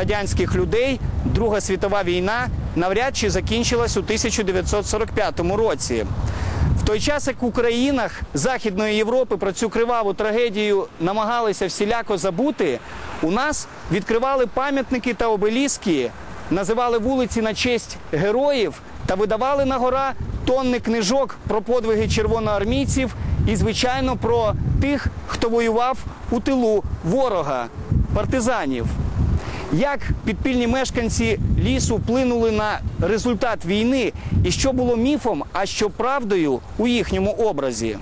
радянських людей Друга світова війна навряд чи закінчилась у 1945 році. В той час, як у країнах Західної Європи про цю криваву трагедію намагалися всіляко забути, у нас відкривали пам'ятники та обеліски, називали вулиці на честь героїв та видавали на гора тонни книжок про подвиги червоноармійців і, звичайно, про тих, хто воював у тилу ворога, партизанів. Як підпільні мешканці лісу вплинули на результат війни, і що було міфом, а що правдою у їхньому образі?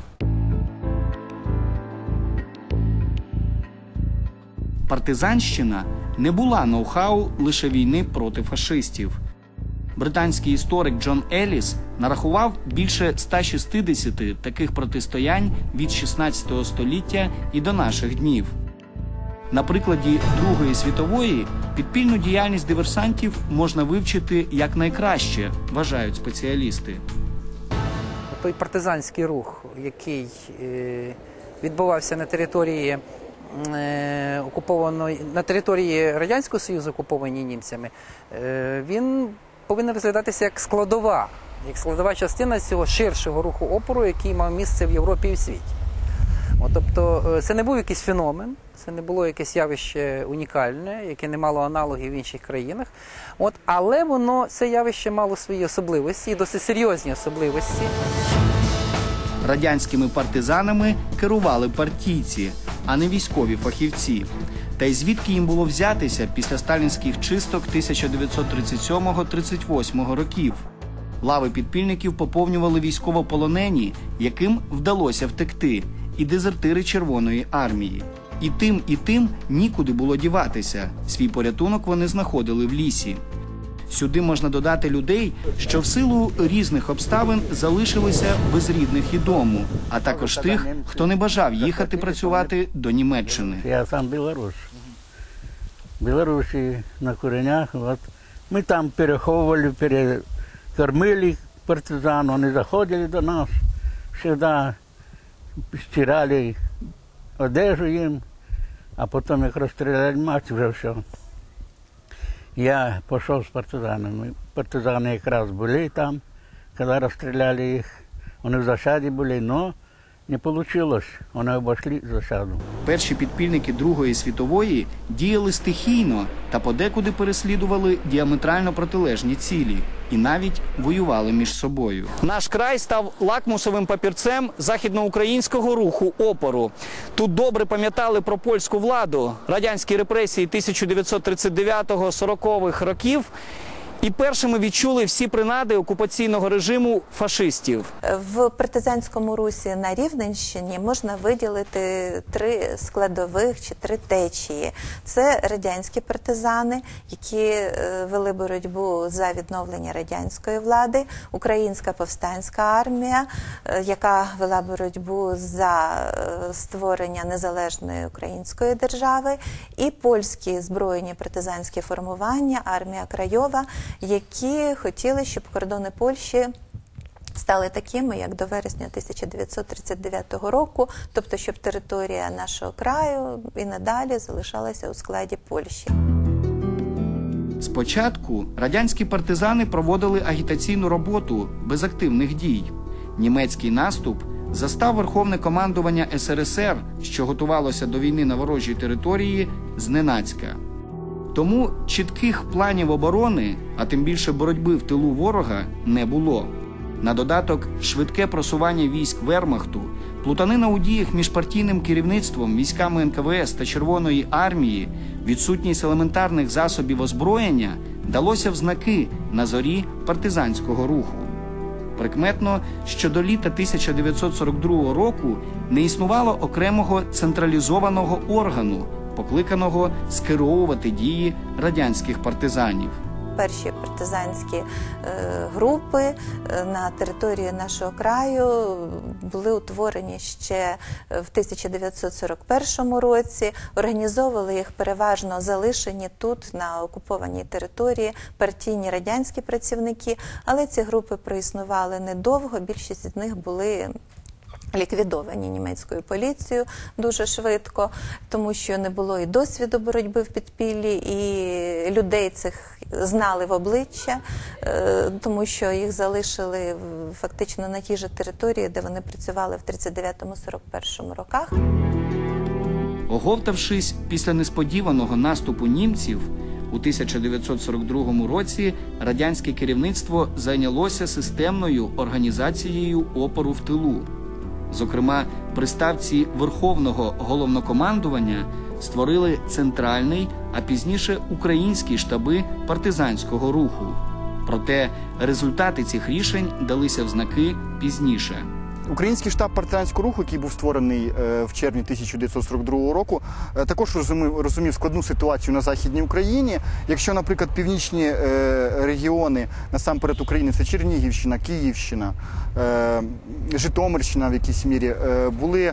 Партизанщина не була ноу-хау лише війни проти фашистів. Британський історик Джон Еліс нарахував більше 160 таких протистоянь від 16 століття і до наших днів. На прикладі Другої світової підпільну діяльність диверсантів можна вивчити як найкраще, вважають спеціалісти. той партизанський рух, який е, відбувався на території е, окупованої на території Радянського Союзу, окупованій німцями, е, він повинен розглядатися як складова, як складова частина цього ширшого руху опору, який мав місце в Європі і в світі. От, тобто це не був якийсь феномен, це не було якесь явище унікальне, яке не мало аналогів в інших країнах. От, але воно це явище мало свої особливості, і досить серйозні особливості. Радянськими партизанами керували партійці, а не військові фахівці. Та й звідки їм було взятися після сталінських чисток 1937-38 років? Лави підпільників поповнювали військовополонені, яким вдалося втекти, і дезертири Червоної армії. І тим, і тим нікуди було діватися. Свій порятунок вони знаходили в лісі. Сюди можна додати людей, що в силу різних обставин залишилися без рідних і дому, а також тих, хто не бажав їхати працювати до Німеччини. Я сам білорус. Білорусі на коренях. От. Ми там переховували, перекормили партизан, вони заходили до нас, завжди стирали одежу їм, а потім як розстріляли мать, вже все. Я пішов з партизанами. Партизани якраз були там, коли розстріляли їх. Вони в засаді були, але не вийшло. Вони обійшли засаду. Перші підпільники Другої світової діяли стихійно та подекуди переслідували діаметрально протилежні цілі і навіть воювали між собою. Наш край став лакмусовим папірцем західноукраїнського руху опору. Тут добре пам'ятали про польську владу, радянські репресії 1939-40-х років. І першими відчули всі принади окупаційного режиму фашистів. В партизанському русі на Рівненщині можна виділити три складових чи три течії. Це радянські партизани, які е, вели боротьбу за відновлення радянської влади, українська повстанська армія, е, яка вела боротьбу за е, створення незалежної української держави, і польські збройні партизанські формування, армія Крайова, які хотіли, щоб кордони Польщі стали такими, як до вересня 1939 року, тобто, щоб територія нашого краю і надалі залишалася у складі Польщі. Спочатку радянські партизани проводили агітаційну роботу без активних дій. Німецький наступ застав верховне командування СРСР, що готувалося до війни на ворожій території, зненацька. Тому чітких планів оборони, а тим більше боротьби в тилу ворога, не було. На додаток, швидке просування військ Вермахту, плутанина у діях між партійним керівництвом, військами НКВС та Червоної армії, відсутність елементарних засобів озброєння далося в знаки на зорі партизанського руху. Прикметно, що до літа 1942 року не існувало окремого централізованого органу, покликаного скеровувати дії радянських партизанів. Перші партизанські е, групи е, на території нашого краю були утворені ще е, в 1941 році. Організовували їх переважно залишені тут на окупованій території партійні радянські працівники, але ці групи проіснували недовго. Більшість з них були Ліквідовані німецькою поліцією дуже швидко, тому що не було і досвіду боротьби в підпіллі, і людей цих знали в обличчя, е, тому що їх залишили фактично на тій же території, де вони працювали в 39-41 роках. Оговтавшись після несподіваного наступу німців, у 1942 році радянське керівництво зайнялося системною організацією опору в тилу. Зокрема, при ставці Верховного головнокомандування створили центральний, а пізніше українські штаби партизанського руху. Проте результати цих рішень далися в знаки пізніше. Український штаб партизанського руху, який був створений е, в червні 1942 року, е, також розумів, розумів складну ситуацію на західній Україні. Якщо, наприклад, північні е, регіони насамперед України, це Чернігівщина, Київщина, Житомирщина в якійсь мірі були.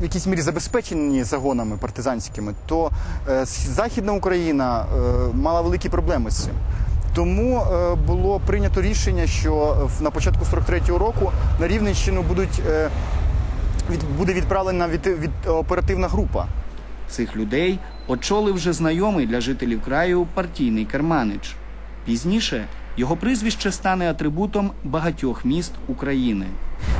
в якійсь мірі забезпечені загонами партизанськими, то е, Західна Україна мала великі проблеми з цим. Тому е, було прийнято рішення, що в- на початку 43-го року на Рівненщину будуть, е, буде відправлена від, від, оперативна група. Цих людей очолив вже знайомий для жителів краю партійний керманич. Пізніше його прізвище стане атрибутом багатьох міст України.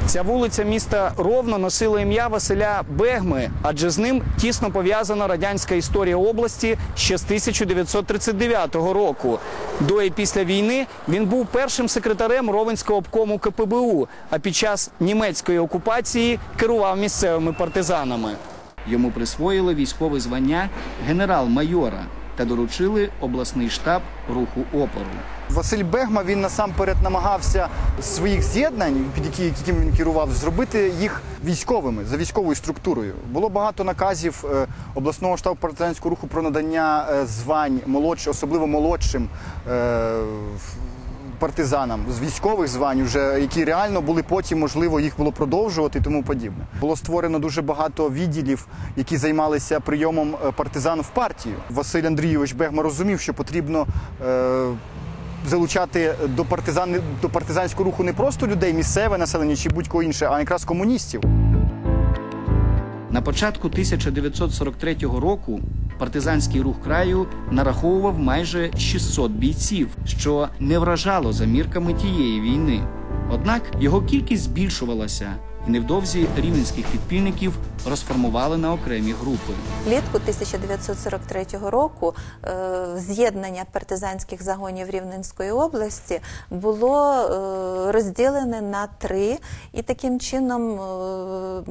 Ця вулиця міста Ровно носила ім'я Василя Бегми, адже з ним тісно пов'язана радянська історія області ще з 1939 року. До і після війни він був першим секретарем Ровенського обкому КПБУ, а під час німецької окупації керував місцевими партизанами. Йому присвоїли військове звання генерал-майора та доручили обласний штаб руху опору. Василь Бегма він насамперед намагався своїх з'єднань, під які, яким він керував, зробити їх військовими за військовою структурою. Було багато наказів е, обласного штабу партизанського руху про надання е, звань молодшим, особливо молодшим. Партизанам з військових звань, уже які реально були потім, можливо, їх було продовжувати і тому подібне. Було створено дуже багато відділів, які займалися прийомом е, партизан в партію. Василь Андрійович Бегма розумів, що потрібно. Е, Залучати до партизан до партизанського руху не просто людей, місцеве населення чи будь-кого інше, а якраз комуністів. На початку 1943 року партизанський рух краю нараховував майже 600 бійців, що не вражало за мірками тієї війни. Однак його кількість збільшувалася, і невдовзі рівненських підпільників розформували на окремі групи. Влітку 1943 року е, з'єднання партизанських загонів Рівненської області було е, розділене на три, і таким чином е,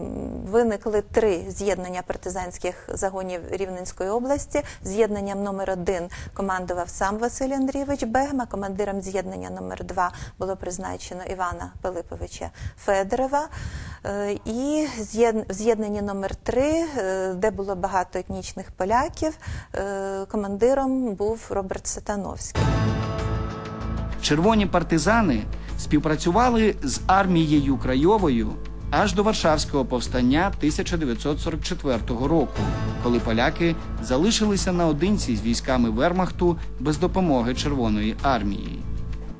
виникли три з'єднання партизанських загонів Рівненської області. З'єднанням номер один командував сам Василь Андрійович Бегма. Командиром з'єднання номер два було призначено Івана Пилиповича Федорова. І в з'єднанні номер 3 де було багато етнічних поляків, е, командиром був Роберт Сатановський. Червоні партизани співпрацювали з армією Крайовою аж до Варшавського повстання 1944 року, коли поляки залишилися наодинці з військами Вермахту без допомоги Червоної армії.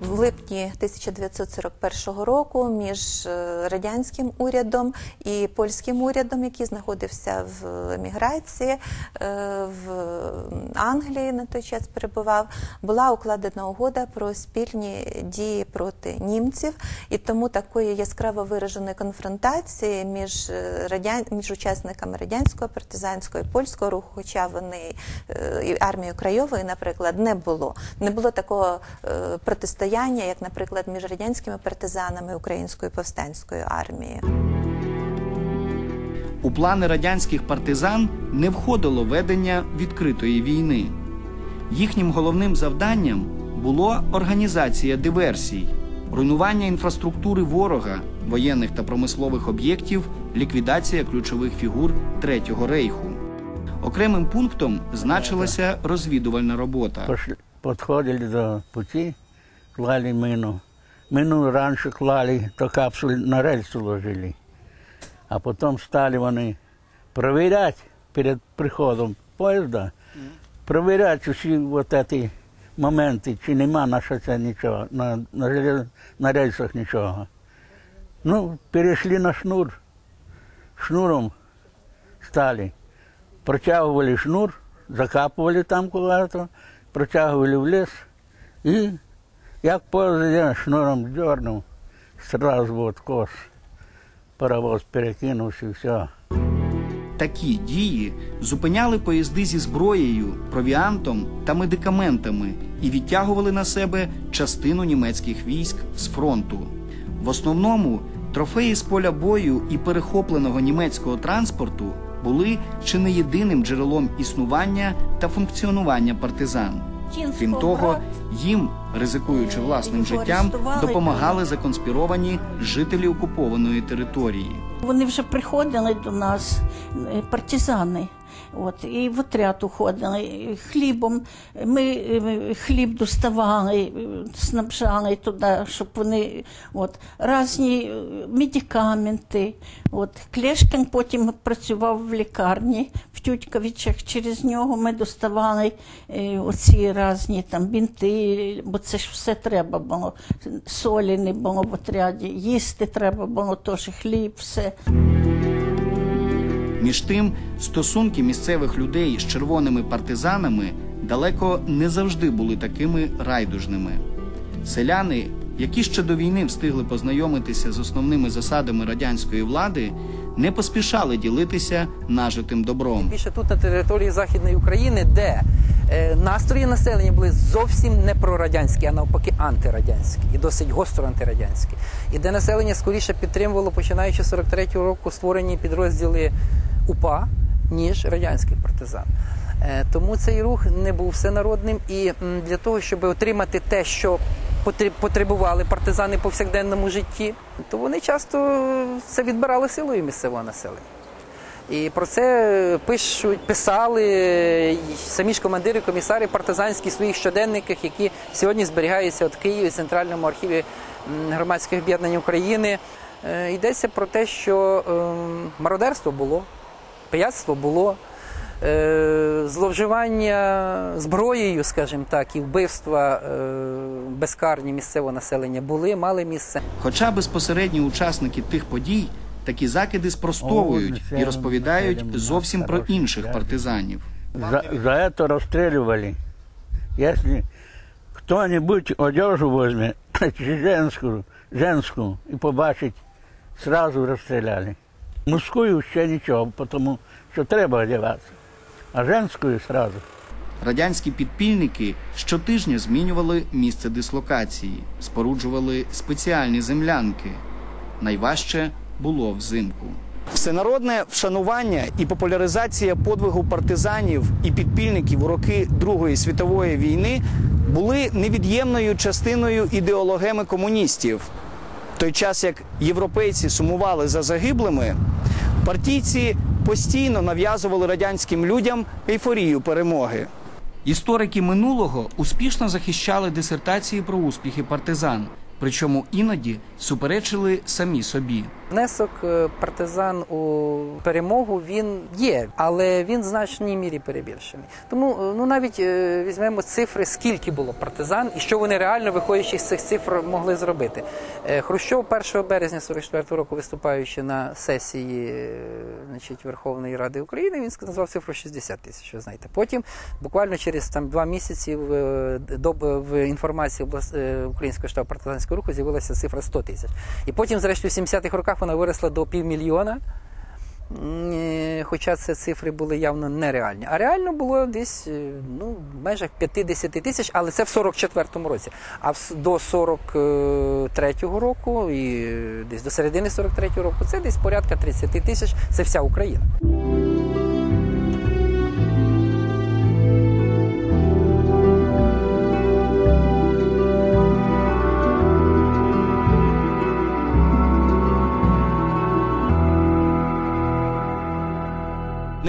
В липні 1941 року між е, радянським урядом і польським урядом, який знаходився в еміграції е, в Англії на той час перебував, була укладена угода про спільні дії проти німців, і тому такої яскраво вираженої конфронтації між е, радян... між учасниками радянського партизанського і польського руху, хоча вони і армією Крайової, наприклад, не було. Не було такого е, протистояння, як, наприклад, між радянськими партизанами і українською повстанською армією. У плани радянських партизан не входило ведення відкритої війни. Їхнім головним завданням було організація диверсій, руйнування інфраструктури ворога, воєнних та промислових об'єктів, ліквідація ключових фігур Третього рейху. Окремим пунктом значилася розвідувальна робота. Пошли, подходили до пути, клали мину. Мину раньше клали, то капсулы на рельсу ложили. А потом стали вони проверять перед приходом поїзда, проверять усі вот эти моменти, чи нема на шосе нічого, на, на, желез- на рельсах нічого. Ну, перешли на шнур. Шнуром стали. Протягивали шнур, закапывали там куда-то, протягивали в лес. И як позади шнуром дернув, сразу вот кос. Паровоз перекинувся, все. Такі дії зупиняли поїзди зі зброєю, провіантом та медикаментами і відтягували на себе частину німецьких військ з фронту. В основному трофеї з поля бою і перехопленого німецького транспорту були чи не єдиним джерелом існування та функціонування партизан. Крім того, їм, ризикуючи власним життям, допомагали законспіровані жителі окупованої території. Вони вже приходили до нас, е, партизани. От, і в отряд уходили хлібом. Ми хліб доставали, е, снабжали туди, щоб вони от, різні е, медикаменти. От, Клешкін потім працював в лікарні в Тютьковичах. Через нього ми доставали е, оці різні там бінти, бо це ж все треба було. Солі не було в отряді, їсти треба було теж хліб, все. Між тим, стосунки місцевих людей з червоними партизанами далеко не завжди були такими райдужними. Селяни, які ще до війни встигли познайомитися з основними засадами радянської влади, не поспішали ділитися нажитим добром. Більше тут на території Західної України, де е, настрої населення були зовсім не прорадянські, а навпаки антирадянські і досить гостро антирадянські. І де населення скоріше підтримувало, починаючи з 43-го року, створені підрозділи УПА, ніж радянський партизан. Е, Тому цей рух не був всенародним, і для того, щоб отримати те, що потреб- потребували партизани повсякденному житті, то вони часто це відбирали силою місцевого населення. І про це пишуть, писали самі ж командири, комісари партизанські в своїх щоденниках, які сьогодні зберігаються от в Києві, Центральному архіві громадських об'єднань України. Е, Йдеться про те, що ем, мародерство було, пияцтво було, е, зловживання зброєю, скажімо так, і вбивства е, безкарні місцевого населення були, мали місце. Хоча безпосередні учасники тих подій такі закиди спростовують і розповідають зовсім про інших партизанів. За, за это расстреливали. Если кто-нибудь одежу возьме, чи женскую, женскую, и побачить, сразу расстреляли. Мужскую ще нічого, тому що треба одягатися. А женскую сразу. Радянські підпільники щотижня змінювали місце дислокації, споруджували спеціальні землянки. Найважче було взимку. Всенародне вшанування і популяризація подвигу партизанів і підпільників у роки Другої світової війни були невід'ємною частиною ідеологеми комуністів. Той час як європейці сумували за загиблими, партійці постійно нав'язували радянським людям ейфорію перемоги. Історики минулого успішно захищали дисертації про успіхи партизан, причому іноді суперечили самі собі. Внесок е, партизан у перемогу він є, але він в значній мірі перебільшений. Тому е, ну навіть е, візьмемо цифри, скільки було партизан і що вони реально, виходячи з цих цифр, могли зробити. Хрущов 1 березня 44 року, виступаючи на сесії значить, Верховної Ради України, він назвав цифру 60 тисяч. Ви знаєте. Потім, буквально через там два місяці, в, в інформації Українського штабу партизанського руху з'явилася цифра 100 тисяч. І потім, зрештою, в 70-х роках вона виросла до півмільйона. Е, Хоча це цифри були явно нереальні. А реально було десь е, ну, в межах 50 тисяч, але це в 44-му році. А до 43-го року і е, десь до середини 43-го року це десь порядка 30 тисяч. Це вся Україна.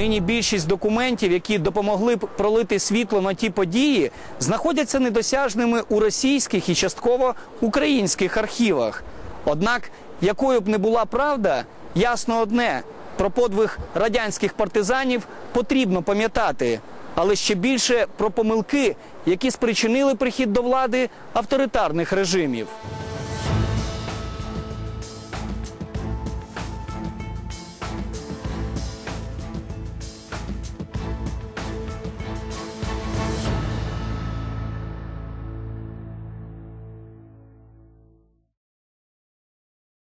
Нині більшість документів, які допомогли б пролити світло на ті події, знаходяться недосяжними у російських і частково українських архівах. Однак, якою б не була правда, ясно одне: про подвиг радянських партизанів потрібно пам'ятати, але ще більше про помилки, які спричинили прихід до влади авторитарних режимів.